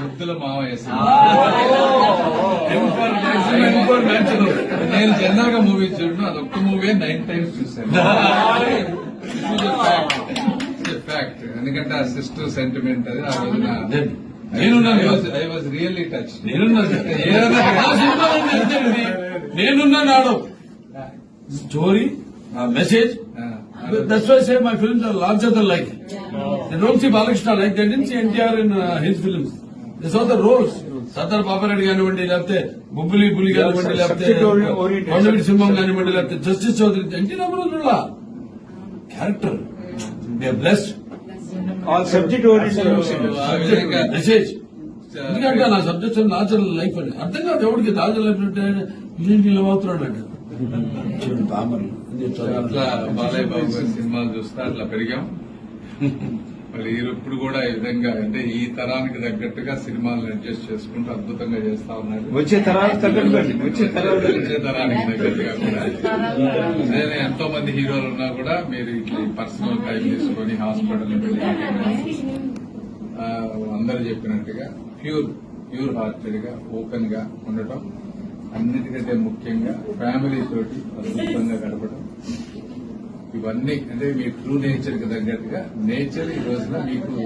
ముద్దుల మావయ్య. నేను జనరల్గా మూవీ చూడను అది ఒక్క మూవీ నైన్ టైమ్స్ చూశాను. ఫ్యాక్ట్ ఎందుకంటే ఆ సిస్టర్ సెంటిమెంట్ అది ఆ రోజున నేనున్నాను. ఐ వాజ్ రియల్లీ టచ్ నేనున్నాను. ఇది. నేనున్నాను ఆడు. స్టోరీ ఆ message that's why say my films are larger than life they don't see Balakrishna like they don't see NTR in his films this are the roles Sardar Papareddy కానివ్వండి లేకపోతే బుబ్బులి పులి కానివ్వండి లేకపోతే. కొండవీటి సింహం కానివ్వండి లేకపోతే justice Chowdary NT Ramarao character they blessed subject message ఎందుకంటే నా subject natural life అని. అర్థం కాదు ఎవరికి నాచురల్ లైఫ్ అంటే ఇదేంటి ఇలా అవుతున్నాడు అంటే అట్లా బాలయ్య బాబు గారి సినిమాలు చూస్తే అట్లా పెరిగాం మరి ఇప్పుడు కూడా ఈ విధంగా అంటే ఈ తరానికి తగ్గట్టుగా సినిమాలను అడ్జస్ట్ చేసుకుంటూ అద్భుతంగా చేస్తా ఉన్నారు వచ్చే తరాలకు వచ్చే తరాలు తరానికి తగ్గట్టుగా కూడా నేను ఎంతో మంది హీరోలు ఉన్నా కూడా మీరు ఇట్లా పర్సనల్ టైం తీసుకొని హాస్పిటల్ అందరు చెప్పినట్టుగా ప్యూర్ ప్యూర్ హార్టెడ్గా ఓపెన్గా ఉండటం అన్నిటికంటే ముఖ్యంగా ఫ్యామిలీ తోటి అద్భుతంగా గడపడం. ఇవన్నీ అంటే మీ ట్రూ నేచర్కి తగ్గట్టుగా నేచర్ ఈ రోజున మీకు